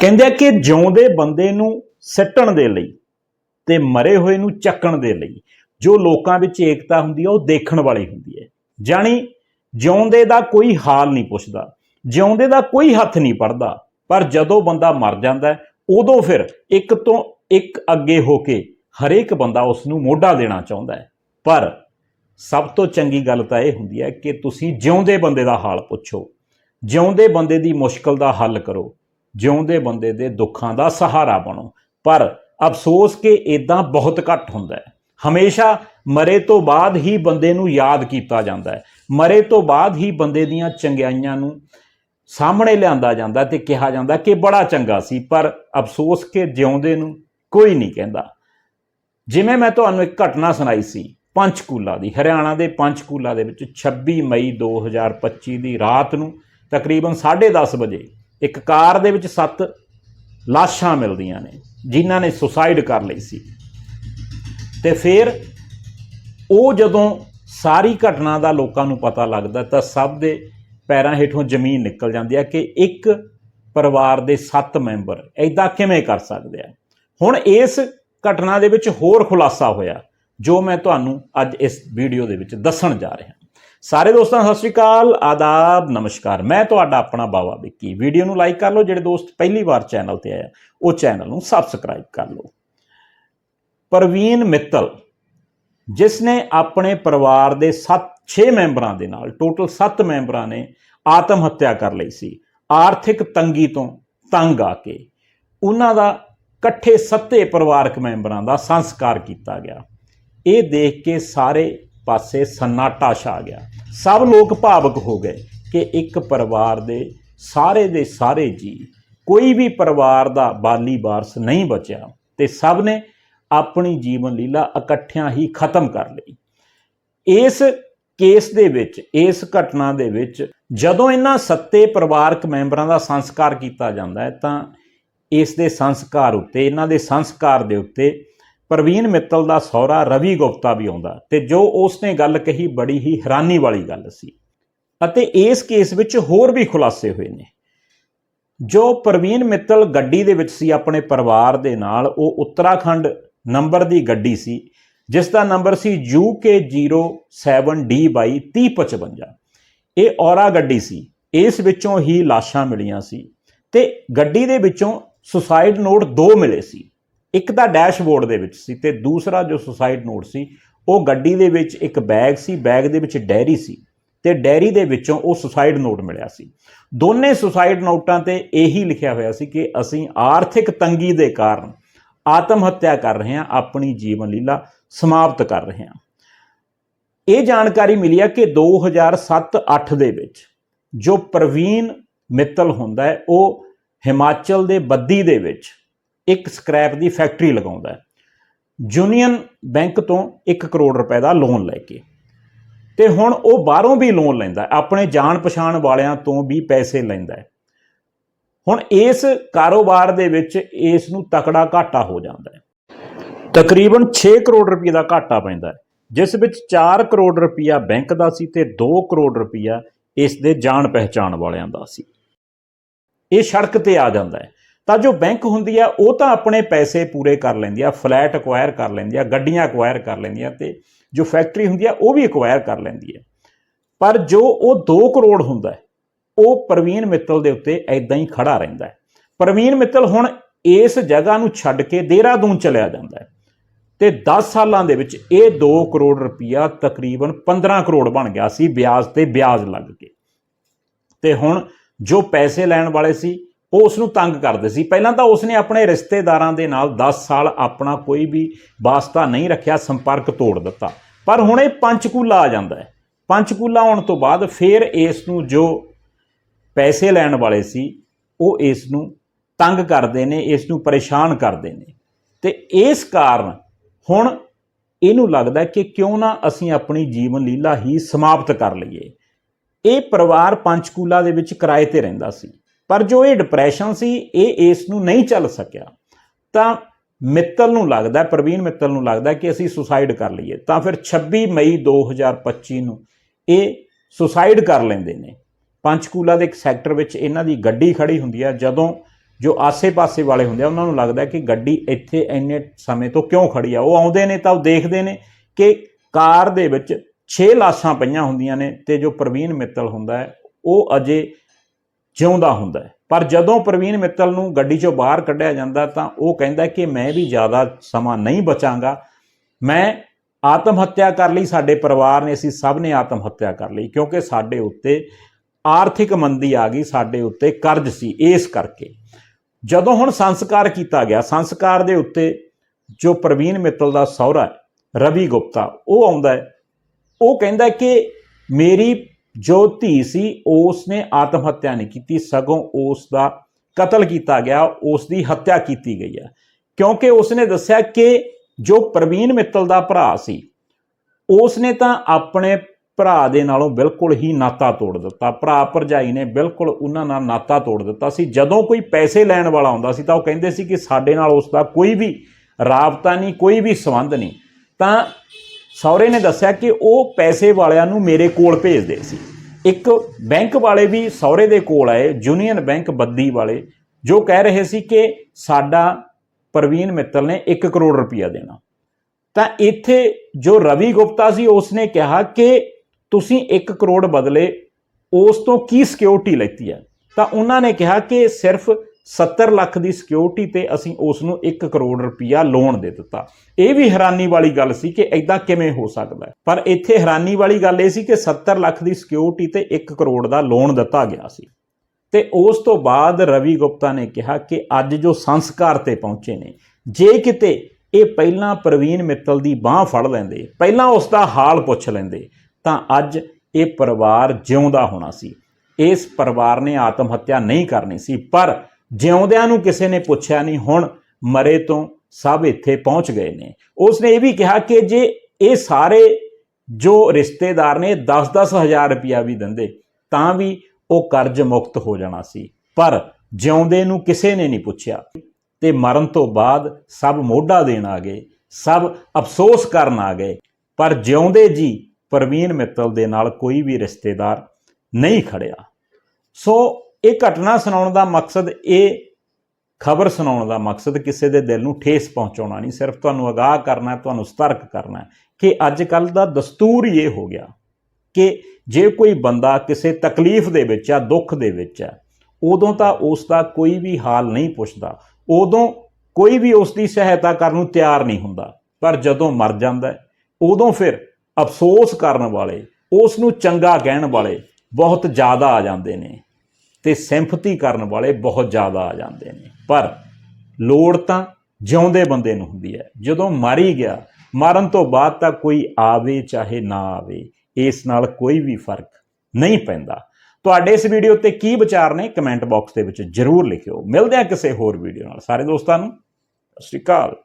ਕਹਿੰਦੇ ਕਿ ਜਿਉਂਦੇ ਬੰਦੇ ਨੂੰ ਸਿੱਟਣ ਦੇ ਲਈ ਤੇ ਮਰੇ ਹੋਏ ਨੂੰ ਚੱਕਣ ਦੇ ਲਈ ਜੋ ਲੋਕਾਂ ਵਿੱਚ ਏਕਤਾ ਹੁੰਦੀ ਹੈ ਉਹ ਦੇਖਣ ਵਾਲੀ ਹੁੰਦੀ ਹੈ। ਜਾਣੀ ਜਿਉਂਦੇ ਦਾ ਕੋਈ ਹਾਲ ਨਹੀਂ ਪੁੱਛਦਾ, ਜਿਉਂਦੇ ਦਾ ਕੋਈ ਹੱਥ ਨਹੀਂ ਪੜਦਾ, ਪਰ ਜਦੋਂ ਬੰਦਾ ਮਰ ਜਾਂਦਾ ਉਦੋਂ ਫਿਰ ਇੱਕ ਤੋਂ ਇੱਕ ਅੱਗੇ ਹੋ ਕੇ ਹਰੇਕ ਬੰਦਾ ਉਸ ਨੂੰ ਮੋਢਾ ਦੇਣਾ ਚਾਹੁੰਦਾ ਹੈ। ਪਰ ਸਭ ਤੋਂ ਚੰਗੀ ਗੱਲ ਤਾਂ ਇਹ ਹੁੰਦੀ ਹੈ ਕਿ ਤੁਸੀਂ ਜਿਉਂਦੇ ਬੰਦੇ ਦਾ ਹਾਲ ਪੁੱਛੋ, ਜਿਉਂਦੇ ਬੰਦੇ ਦੀ ਮੁਸ਼ਕਲ ਦਾ ਹੱਲ ਕਰੋ ਜਿਉਂਦੇ ਬੰਦੇ ਦੇ ਦੁੱਖਾਂ ਦਾ ਸਹਾਰਾ ਬਣੋ। ਪਰ ਅਫਸੋਸ ਕਿ ਇਦਾਂ ਬਹੁਤ ਘੱਟ ਹੁੰਦਾ ਹੈ। ਹਮੇਸ਼ਾ ਮਰੇ ਤੋਂ ਬਾਅਦ ਹੀ ਬੰਦੇ ਨੂੰ ਯਾਦ ਕੀਤਾ ਜਾਂਦਾ ਹੈ। ਮਰੇ ਤੋਂ ਬਾਅਦ ਹੀ ਬੰਦੇ ਦੀਆਂ ਚੰਗਿਆਈਆਂ ਨੂੰ ਸਾਹਮਣੇ ਲਿਆਂਦਾ ਜਾਂਦਾ ਤੇ ਕਿਹਾ ਜਾਂਦਾ ਕਿ ਬੜਾ ਚੰਗਾ ਸੀ, ਪਰ ਅਫਸੋਸ ਕਿ ਜਿਉਂਦੇ ਨੂੰ ਕੋਈ ਨਹੀਂ ਕਹਿੰਦਾ। ਜਿਵੇਂ ਮੈਂ ਤੁਹਾਨੂੰ ਇੱਕ ਘਟਨਾ ਸੁਣਾਈ ਸੀ, ਪੰਚਕੂਲਾ ਦੀ। ਹਰਿਆਣਾ ਦੇ ਪੰਚਕੂਲਾ ਦੇ ਵਿੱਚ 26 ਮਈ 2025 ਦੀ ਰਾਤ ਨੂੰ ਤਕਰੀਬਨ 10:30 ਵਜੇ ਇੱਕ ਕਾਰ ਦੇ ਵਿੱਚ ਸੱਤ ਲਾਸ਼ਾਂ ਮਿਲਦੀਆਂ ਨੇ, ਜਿਨ੍ਹਾਂ ਨੇ ਸੁਸਾਈਡ ਕਰ ਲਈ ਸੀ। ਤੇ ਫਿਰ ਉਹ ਜਦੋਂ ਸਾਰੀ ਘਟਨਾ ਦਾ ਲੋਕਾਂ ਨੂੰ ਪਤਾ ਲੱਗਦਾ ਤਾਂ ਸਭ ਦੇ ਪੈਰਾਂ ਹੇਠੋਂ ਜ਼ਮੀਨ ਨਿਕਲ ਜਾਂਦੀ ਹੈ ਕਿ ਇੱਕ ਪਰਿਵਾਰ ਦੇ 7 ਮੈਂਬਰ ਐਦਾਂ ਕਿਵੇਂ ਕਰ ਸਕਦੇ ਆ। ਹੁਣ ਇਸ ਘਟਨਾ ਦੇ ਵਿੱਚ ਹੋਰ ਖੁਲਾਸਾ ਹੋਇਆ, ਜੋ ਮੈਂ ਤੁਹਾਨੂੰ ਅੱਜ ਇਸ ਵੀਡੀਓ ਦੇ ਵਿੱਚ ਦੱਸਣ ਜਾ ਰਿਹਾ। ਸਾਰੇ ਦੋਸਤਾਂ, ਸਤਿ ਸ਼੍ਰੀ ਅਕਾਲ, ਆਦਾਬ, ਨਮਸਕਾਰ। ਮੈਂ ਤੁਹਾਡਾ ਆਪਣਾ ਬਾਵਾ ਵਿੱਕੀ। ਵੀਡੀਓ ਨੂੰ ਲਾਈਕ ਕਰ ਲਓ, ਜਿਹੜੇ ਦੋਸਤ ਪਹਿਲੀ ਵਾਰ ਚੈਨਲ ਤੇ ਆਇਆ ਉਹ ਚੈਨਲ ਨੂੰ ਸਬਸਕ੍ਰਾਈਬ ਕਰ ਲਓ। ਪ੍ਰਵੀਨ ਮਿੱਤਲ, ਜਿਸ ਨੇ ਆਪਣੇ ਪਰਿਵਾਰ ਦੇ 7 6 ਮੈਂਬਰਾਂ ਦੇ ਨਾਲ, ਟੋਟਲ 7 ਮੈਂਬਰਾਂ ਨੇ ਆਤਮ ਹੱਤਿਆ ਕਰ ਲਈ ਸੀ। ਆਰਥਿਕ ਤੰਗੀ ਤੋਂ ਤੰਗ ਆ ਕੇ ਉਹਨਾਂ ਦਾ ਇਕੱਠੇ ਸੱਤੇ ਪਰਿਵਾਰਕ ਮੈਂਬਰਾਂ ਦਾ ਸੰਸਕਾਰ ਕੀਤਾ ਗਿਆ। ਇਹ ਦੇਖ ਕੇ ਸਾਰੇ ਪਾਸੇ ਸન્ਨਾਟਾ ਛਾ ਗਿਆ। ਸਭ ਲੋਕ ਭਾਵਕ ਹੋ ਗਏ ਕਿ ਇੱਕ ਪਰਿਵਾਰ ਦੇ ਸਾਰੇ ਦੇ ਸਾਰੇ ਜੀ ਕੋਈ ਵੀ ਪਰਿਵਾਰ ਦਾ ਬਾਲੀ ਵਾਰਸ ਨਹੀਂ ਬਚਿਆ ਤੇ ਸਭ ਨੇ ਆਪਣੀ ਜੀਵਨ ਲੀਲਾ ਇਕੱਠਿਆਂ ਹੀ ਖਤਮ ਕਰ ਲਈ। ਇਸ ਕੇਸ ਦੇ ਵਿੱਚ, ਇਸ ਘਟਨਾ ਦੇ ਵਿੱਚ ਜਦੋਂ ਇਹਨਾਂ ਸੱਤੇ ਪਰਿਵਾਰਕ ਮੈਂਬਰਾਂ ਦਾ ਸੰਸਕਾਰ ਕੀਤਾ ਜਾਂਦਾ ਹੈ ਤਾਂ ਇਸ ਦੇ ਸੰਸਕਾਰ ਉੱਤੇ, ਇਹਨਾਂ ਦੇ ਸੰਸਕਾਰ ਦੇ ਉੱਤੇ ਪ੍ਰਵੀਨ ਮਿੱਤਲ ਦਾ ਸਹੁਰਾ ਰਵੀ ਗੁਪਤਾ ਵੀ ਆਉਂਦਾ ਤੇ ਜੋ ਉਸਨੇ ਗੱਲ ਕਹੀ ਬੜੀ ਹੀ ਹੈਰਾਨੀ ਵਾਲੀ ਗੱਲ ਸੀ। ਅਤੇ ਇਸ ਕੇਸ ਵਿੱਚ ਹੋਰ ਵੀ ਖੁਲਾਸੇ ਹੋਏ ਨੇ। ਜੋ ਪ੍ਰਵੀਨ ਮਿੱਤਲ ਗੱਡੀ ਦੇ ਵਿੱਚ ਸੀ ਆਪਣੇ ਪਰਿਵਾਰ ਦੇ ਨਾਲ, ਉਹ ਉੱਤਰਾਖੰਡ ਨੰਬਰ ਦੀ ਗੱਡੀ ਸੀ, ਜਿਸ ਦਾ ਨੰਬਰ ਸੀ UK07D223055 ਇਹ ਔਰਾ ਗੱਡੀ ਸੀ, ਇਸ ਵਿੱਚੋਂ ਹੀ ਲਾਸ਼ਾਂ ਮਿਲੀਆਂ ਸੀ ਤੇ ਗੱਡੀ ਦੇ ਵਿੱਚੋਂ ਸੁਸਾਈਡ ਨੋਟ ਦੋ ਮਿਲੇ ਸੀ। ਇੱਕ ਤਾਂ ਡੈਸ਼ਬੋਰਡ ਦੇ ਵਿੱਚ ਸੀ ਤੇ ਦੂਸਰਾ ਜੋ ਸੁਸਾਈਡ ਨੋਟ ਸੀ, ਉਹ ਗੱਡੀ ਦੇ ਵਿੱਚ ਇੱਕ ਬੈਗ ਸੀ, ਬੈਗ ਦੇ ਵਿੱਚ ਡੈਰੀ ਸੀ ਤੇ ਡੈਰੀ ਦੇ ਵਿੱਚੋਂ ਉਹ ਸੁਸਾਈਡ ਨੋਟ ਮਿਲਿਆ ਸੀ। ਦੋਨੇ ਸੁਸਾਈਡ ਨੋਟਾਂ ਤੇ ਇਹੀ ਲਿਖਿਆ ਹੋਇਆ ਸੀ ਕਿ ਅਸੀਂ ਆਰਥਿਕ ਤੰਗੀ ਦੇ ਕਾਰਨ ਆਤਮ ਹੱਤਿਆ ਕਰ ਰਹੇ ਹਾਂ, ਆਪਣੀ ਜੀਵਨ ਲੀਲਾ ਸਮਾਪਤ ਕਰ ਰਹੇ ਹਾਂ। ਇਹ ਜਾਣਕਾਰੀ ਮਿਲੀ ਹੈ ਕਿ 2007-8 ਦੇ ਵਿੱਚ ਜੋ ਪ੍ਰਵੀਨ ਮਿੱਤਲ ਹੁੰਦਾ ਹੈ, ਉਹ ਹਿਮਾਚਲ ਦੇ ਬੱਦੀ ਦੇ ਵਿੱਚ ਇੱਕ ਸਕ੍ਰੈਪ ਦੀ ਫੈਕਟਰੀ ਲਗਾਉਂਦਾ ਹੈ। ਯੂਨੀਅਨ ਬੈਂਕ ਤੋਂ 1 ਕਰੋੜ ਰੁਪਏ ਦਾ ਲੋਨ ਲੈ ਕੇ। ਤੇ ਹੁਣ ਉਹ ਬਾਹਰੋਂ ਵੀ ਲੋਨ ਲੈਂਦਾ ਆਪਣੇ ਜਾਣ ਪਛਾਣ ਵਾਲਿਆਂ ਤੋਂ ਵੀ ਪੈਸੇ ਲੈਂਦਾ ਹੁਣ ਇਸ ਕਾਰੋਬਾਰ ਦੇ ਵਿੱਚ ਇਸ ਨੂੰ ਤਕੜਾ ਘਾਟਾ ਹੋ ਜਾਂਦਾ ਹੈ। ਤਕਰੀਬਨ 6 ਕਰੋੜ ਰੁਪਏ ਦਾ ਘਾਟਾ ਪੈਂਦਾ ਹੈ, ਜਿਸ ਵਿੱਚ 4 ਕਰੋੜ ਰੁਪਇਆ ਬੈਂਕ ਦਾ ਸੀ ਤੇ 2 ਕਰੋੜ ਰੁਪਇਆ ਇਸ ਦੇ ਜਾਣ ਪਹਿਚਾਣ ਵਾਲਿਆਂ ਦਾ ਸੀ। ਇਹ ਸੜਕ ਤੇ ਆ ਜਾਂਦਾ ਹੈ। ਤਾਂ ਜੋ ਬੈਂਕ ਹੁੰਦੀ ਆ, ਉਹ ਤਾਂ ਆਪਣੇ ਪੈਸੇ ਪੂਰੇ ਕਰ ਲੈਂਦੀ ਆ, ਫਲੈਟ ਅਕਵਾਇਰ ਕਰ ਲੈਂਦੀ ਆ, ਗੱਡੀਆਂ ਅਕਵਾਇਰ ਕਰ ਲੈਂਦੀਆਂ ਆ ਤੇ ਜੋ ਫੈਕਟਰੀ ਹੁੰਦੀ ਆ, ਉਹ ਵੀ ਅਕਵਾਇਰ ਕਰ ਲੈਂਦੀ ਹੈ ਪਰ ਜੋ ਉਹ 2 ਕਰੋੜ ਹੁੰਦਾ ਹੈ, ਉਹ ਪ੍ਰਵੀਨ ਮਿੱਤਲ ਦੇ ਉੱਤੇ ਐਦਾਂ ਹੀ ਖੜਾ ਰਹਿੰਦਾ ਹੈ। ਪ੍ਰਵੀਨ ਮਿੱਤਲ ਹੁਣ ਇਸ ਜਗ੍ਹਾ ਨੂੰ ਛੱਡ ਕੇ ਦੇਹਰਾਦੂਨ ਚਲਿਆ ਜਾਂਦਾ ਹੈ ਤੇ 10 ਸਾਲਾਂ ਦੇ ਵਿੱਚ ਇਹ 2 ਕਰੋੜ ਰੁਪਇਆ ਤਕਰੀਬਨ 15 ਕਰੋੜ ਬਣ ਗਿਆ ਸੀ, ਵਿਆਜ ਤੇ ਵਿਆਜ ਲੱਗ ਕੇ। ਤੇ ਹੁਣ ਜੋ ਪੈਸੇ ਲੈਣ ਵਾਲੇ ਸੀ ਉਹ ਉਸ ਨੂੰ ਤੰਗ ਕਰਦੇ ਸੀ। ਪਹਿਲਾਂ ਤਾਂ ਉਸਨੇ ਆਪਣੇ ਰਿਸ਼ਤੇਦਾਰਾਂ ਦੇ ਨਾਲ 10 ਸਾਲ ਆਪਣਾ ਕੋਈ ਵੀ ਵਾਸਤਾ ਨਹੀਂ ਰੱਖਿਆ, ਸੰਪਰਕ ਤੋੜ ਦਿੱਤਾ। ਪਰ ਹੁਣ ਇਹ ਪੰਚਕੂਲਾ ਆ ਜਾਂਦਾ ਹੈ। ਪੰਚਕੂਲਾ ਆਉਣ ਤੋਂ ਬਾਅਦ ਫਿਰ ਇਸ ਨੂੰ ਜੋ ਪੈਸੇ ਲੈਣ ਵਾਲੇ ਸੀ, ਉਹ ਇਸ ਨੂੰ ਤੰਗ ਕਰਦੇ ਨੇ, ਇਸ ਨੂੰ ਪਰੇਸ਼ਾਨ ਕਰਦੇ ਨੇ। ਤੇ ਇਸ ਕਾਰਨ ਹੁਣ ਇਹਨੂੰ ਲੱਗਦਾ ਕਿ ਕਿਉਂ ਨਾ ਅਸੀਂ ਆਪਣੀ ਜੀਵਨ ਲੀਲਾ ਹੀ ਸਮਾਪਤ ਕਰ ਲਈਏ। ਇਹ ਪਰਿਵਾਰ ਪੰਚਕੂਲਾ ਦੇ ਵਿੱਚ ਕਿਰਾਏ ਤੇ ਰਹਿੰਦਾ ਸੀ। ਪਰ ਜੋ ਇਹ ਡਿਪਰੈਸ਼ਨ ਸੀ, ਇਹ ਇਸ ਨੂੰ ਨਹੀਂ ਚੱਲ ਸਕਿਆ। ਤਾਂ ਮਿੱਤਲ ਨੂੰ ਲੱਗਦਾ, ਪ੍ਰਵੀਨ ਮਿੱਤਲ ਨੂੰ ਲੱਗਦਾ ਕਿ ਅਸੀਂ ਸੁਸਾਈਡ ਕਰ ਲਈਏ। ਤਾਂ ਫਿਰ 26 ਮਈ 2025 ਨੂੰ ਇਹ ਸੁਸਾਈਡ ਕਰ ਲੈਂਦੇ ਨੇ। ਪੰਚਕੂਲਾ ਦੇ ਇੱਕ ਸੈਕਟਰ ਵਿੱਚ ਇਹਨਾਂ ਦੀ ਗੱਡੀ ਖੜੀ ਹੁੰਦੀ ਹੈ ਜਦੋਂ ਜੋ ਆਸੇ-ਪਾਸੇ ਵਾਲੇ ਹੁੰਦੇ ਆ, ਉਹਨਾਂ ਨੂੰ ਲੱਗਦਾ ਕਿ ਗੱਡੀ ਇੱਥੇ ਇੰਨੇ ਸਮੇਂ ਤੋਂ ਕਿਉਂ ਖੜੀ ਆ? ਉਹ ਆਉਂਦੇ ਨੇ ਤਾਂ ਉਹ ਦੇਖਦੇ ਨੇ ਕਿ ਕਾਰ ਦੇ ਵਿੱਚ 6 ਲਾਸ਼ਾਂ ਪਈਆਂ ਹੁੰਦੀਆਂ ਨੇ ਤੇ ਜੋ ਪ੍ਰਵੀਨ ਮਿੱਤਲ ਹੁੰਦਾ ਹੈ, ਉਹ ਅਜੇ ਜਿਉਂਦਾ ਹੁੰਦਾ ਹੈ। ਪਰ ਜਦੋਂ ਪ੍ਰਵੀਨ ਮਿੱਤਲ ਨੂੰ ਗੱਡੀ 'ਚੋਂ ਬਾਹਰ ਕੱਢਿਆ ਜਾਂਦਾ ਤਾਂ ਉਹ ਕਹਿੰਦਾ ਕਿ ਮੈਂ ਵੀ ਜ਼ਿਆਦਾ ਸਮਾਂ ਨਹੀਂ ਬਚਾਂਗਾ। ਮੈਂ ਆਤਮ ਹੱਤਿਆ ਕਰ ਲਈ, ਸਾਡੇ ਪਰਿਵਾਰ ਨੇ, ਅਸੀਂ ਸਭ ਨੇ ਆਤਮ ਹੱਤਿਆ ਕਰ ਲਈ ਕਿਉਂਕਿ ਸਾਡੇ ਉੱਤੇ ਆਰਥਿਕ ਮੰਦੀ ਆ ਗਈ, ਸਾਡੇ ਉੱਤੇ ਕਰਜ਼ ਸੀ ਇਸ ਕਰਕੇ। ਜਦੋਂ ਹੁਣ ਸੰਸਕਾਰ ਕੀਤਾ ਗਿਆ, ਸੰਸਕਾਰ ਦੇ ਉੱਤੇ ਜੋ ਪ੍ਰਵੀਨ ਮਿੱਤਲ ਦਾ ਸਹੁਰਾ ਰਵੀ ਗੁਪਤਾ, ਉਹ ਆਉਂਦਾ ਹੈ। ਉਹ ਕਹਿੰਦਾ ਕਿ ਮੇਰੀ ਜੋ ਧੀ ਸੀ ਉਸ ਨੇ ਆਤਮ ਹੱਤਿਆ ਨਹੀਂ ਕੀਤੀ, ਸਗੋਂ ਉਸ ਦਾ ਕਤਲ ਕੀਤਾ ਗਿਆ ਉਸ ਦੀ ਹੱਤਿਆ ਕੀਤੀ ਗਈ ਹੈ। ਕਿਉਂਕਿ ਉਸ ਨੇ ਦੱਸਿਆ ਕਿ ਜੋ ਪ੍ਰਵੀਨ ਮਿੱਤਲ ਦਾ ਭਰਾ ਸੀ ਉਸ ਨੇ ਤਾਂ ਆਪਣੇ ਭਰਾ ਦੇ ਨਾਲੋਂ ਬਿਲਕੁਲ ਹੀ ਨਾਤਾ ਤੋੜ ਦਿੱਤਾ। ਭਰਾ ਭਰਜਾਈ ਨੇ ਬਿਲਕੁਲ ਉਹਨਾਂ ਨਾਲ ਨਾਤਾ ਤੋੜ ਦਿੱਤਾ ਸੀ। ਜਦੋਂ ਕੋਈ ਪੈਸੇ ਲੈਣ ਵਾਲਾ ਆਉਂਦਾ ਸੀ, ਤਾਂ ਉਹ ਕਹਿੰਦੇ ਸੀ ਕਿ ਸਾਡੇ ਨਾਲ ਉਸ ਦਾ ਕੋਈ ਵੀ ਰਾਬਤਾ ਨਹੀਂ, ਕੋਈ ਵੀ ਸੰਬੰਧ ਨਹੀਂ। ਤਾਂ ਸਹੁਰੇ ਨੇ ਦੱਸਿਆ ਕਿ ਉਹ ਪੈਸੇ ਵਾਲਿਆਂ ਨੂੰ ਮੇਰੇ ਕੋਲ ਭੇਜਦੇ ਸੀ। ਇੱਕ ਬੈਂਕ ਵਾਲੇ ਵੀ ਸਹੁਰੇ ਦੇ ਕੋਲ ਆਏ, ਯੂਨੀਅਨ ਬੈਂਕ ਬੱਦੀ ਵਾਲੇ, ਜੋ ਕਹਿ ਰਹੇ ਸੀ ਕਿ ਸਾਡਾ ਪ੍ਰਵੀਨ ਮਿੱਤਲ ਨੇ 1 ਕਰੋੜ ਰੁਪਇਆ ਦੇਣਾ। ਤਾਂ ਇੱਥੇ ਜੋ ਰਵੀ ਗੁਪਤਾ ਸੀ ਉਸਨੇ ਕਿਹਾ ਕਿ ਤੁਸੀਂ 1 ਕਰੋੜ ਬਦਲੇ ਉਸ ਤੋਂ ਕੀ ਸਿਕਿਉਰਿਟੀ ਲੈਤੀ ਹੈ? ਤਾਂ ਉਹਨਾਂ ਨੇ ਕਿਹਾ ਕਿ ਸਿਰਫ 70 ਲੱਖ ਦੀ ਸਿਕਿਉਰਿਟੀ ਤੇ ਅਸੀਂ ਉਸ ਨੂੰ 1 ਕਰੋੜ ਰੁਪਇਆ ਲੋਨ ਦੇ ਦਿੱਤਾ। ਇਹ ਵੀ ਹੈਰਾਨੀ ਵਾਲੀ ਗੱਲ ਸੀ ਕਿ ਐਦਾਂ ਕਿਵੇਂ ਹੋ ਸਕਦਾ ਪਰ ਇੱਥੇ ਹੈਰਾਨੀ ਵਾਲੀ ਗੱਲ ਇਹ ਸੀ ਕਿ 70 ਲੱਖ ਦੀ ਸਿਕਿਉਰਿਟੀ ਤੇ 1 ਕਰੋੜ ਦਾ ਲੋਨ ਦਿੱਤਾ ਗਿਆ ਸੀ। ਤੇ ਉਸ ਤੋਂ ਬਾਅਦ ਰਵੀ ਗੁਪਤਾ ਨੇ ਕਿਹਾ ਕਿ ਅੱਜ ਜੋ ਸੰਸਕਾਰ ਤੇ ਪਹੁੰਚੇ ਨੇ, ਜੇ ਕਿਤੇ ਇਹ ਪਹਿਲਾਂ ਪ੍ਰਵੀਨ ਮਿੱਤਲ ਦੀ ਬਾਹ ਫੜ ਲੈਂਦੇ, ਪਹਿਲਾਂ ਉਸ ਦਾ ਹਾਲ ਪੁੱਛ ਲੈਂਦੇ, ਤਾਂ ਅੱਜ ਇਹ ਪਰਿਵਾਰ ਜਿਉਂਦਾ ਹੋਣਾ ਸੀ। ਇਸ ਪਰਿਵਾਰ ਨੇ ਆਤਮ ਹੱਤਿਆ ਨਹੀਂ ਕਰਨੀ ਸੀ, ਪਰ ਜਿਉਂਦਿਆਂ ਨੂੰ ਕਿਸੇ ਨੇ ਪੁੱਛਿਆ ਨਹੀਂ, ਹੁਣ ਮਰੇ ਤੋਂ ਸਭ ਇੱਥੇ ਪਹੁੰਚ ਗਏ ਨੇ। ਉਸ ਨੇ ਇਹ ਵੀ ਕਿਹਾ ਕਿ ਜੇ ਇਹ ਸਾਰੇ ਜੋ ਰਿਸ਼ਤੇਦਾਰ ਨੇ 10-10 ਹਜ਼ਾਰ ਰੁਪਇਆ ਵੀ ਦਿੰਦੇ, ਤਾਂ ਵੀ ਉਹ ਕਰਜ਼ ਮੁਕਤ ਹੋ ਜਾਣਾ ਸੀ। ਪਰ ਜਿਉਂਦੇ ਨੂੰ ਕਿਸੇ ਨੇ ਨਹੀਂ ਪੁੱਛਿਆ। ਤੇ ਮਰਨ ਤੋਂ ਬਾਅਦ ਸਭ ਮੋਢਾ ਦੇਣ ਆ ਗਏ, ਸਭ ਅਫਸੋਸ ਕਰਨ ਆ ਗਏ। ਪਰ ਜਿਉਂਦੇ ਜੀ ਪ੍ਰਵੀਨ ਮਿੱਤਲ ਦੇ ਨਾਲ ਕੋਈ ਵੀ ਰਿਸ਼ਤੇਦਾਰ ਨਹੀਂ ਖੜਿਆ। ਸੋ ਇਹ ਘਟਨਾ ਸੁਣਾਉਣ ਦਾ ਮਕਸਦ, ਇਹ ਖਬਰ ਸੁਣਾਉਣ ਦਾ ਮਕਸਦ ਕਿਸੇ ਦੇ ਦਿਲ ਨੂੰ ਠੇਸ ਪਹੁੰਚਾਉਣਾ ਨਹੀਂ, ਸਿਰਫ ਤੁਹਾਨੂੰ ਅਗਾਹ ਕਰਨਾ, ਤੁਹਾਨੂੰ ਸਤਰਕ ਕਰਨਾ ਕਿ ਅੱਜ ਕੱਲ ਦਾ ਦਸਤੂਰ ਹੀ ਇਹ ਹੋ ਗਿਆ ਕਿ ਜੇ ਕੋਈ ਬੰਦਾ ਕਿਸੇ ਤਕਲੀਫ ਦੇ ਵਿੱਚ ਆ ਦੁੱਖ ਦੇ ਵਿੱਚ ਹੈ, ਉਦੋਂ ਤਾਂ ਉਸ ਦਾ ਕੋਈ ਵੀ ਹਾਲ ਨਹੀਂ ਪੁੱਛਦਾ, ਉਦੋਂ ਕੋਈ ਵੀ ਉਸ ਦੀ ਸਹਾਇਤਾ ਕਰਨ ਨੂੰ ਤਿਆਰ ਨਹੀਂ ਹੁੰਦਾ, ਪਰ ਜਦੋਂ ਮਰ ਜਾਂਦਾ ਉਦੋਂ ਫਿਰ ਅਫਸੋਸ ਕਰਨ ਵਾਲੇ, ਉਸ ਨੂੰ ਚੰਗਾ ਕਹਿਣ ਵਾਲੇ ਬਹੁਤ ਜ਼ਿਆਦਾ ਆ ਜਾਂਦੇ ਨੇ। ਤੇ ਸਿੰਪਥੀ ਕਰਨ ਵਾਲੇ ਬਹੁਤ ਜ਼ਿਆਦਾ ਆ ਜਾਂਦੇ ਨੇ। ਪਰ ਲੋੜ ਤਾਂ ਜਿਉਂਦੇ ਬੰਦੇ ਨੂੰ ਹੁੰਦੀ ਹੈ। ਜਦੋਂ ਮਾਰੀ ਗਿਆ, ਮਰਨ ਤੋਂ ਬਾਅਦ ਤਾਂ ਕੋਈ ਆਵੇ ਚਾਹੇ ਨਾ ਆਵੇ, ਇਸ ਨਾਲ ਕੋਈ ਵੀ ਫ਼ਰਕ ਨਹੀਂ ਪੈਂਦਾ। ਤੁਹਾਡੇ ਇਸ ਵੀਡੀਓ ਤੇ ਕੀ ਵਿਚਾਰ ਨੇ ਕਮੈਂਟ ਬਾਕਸ ਦੇ ਵਿੱਚ ਜਰੂਰ ਲਿਖਿਓ। ਮਿਲਦੇ ਹਾਂ ਕਿਸੇ ਹੋਰ ਵੀਡੀਓ ਨਾਲ। ਸਾਰੇ ਦੋਸਤਾਂ ਨੂੰ, ਸਤਿ ਸ਼੍ਰੀ ਅਕਾਲ।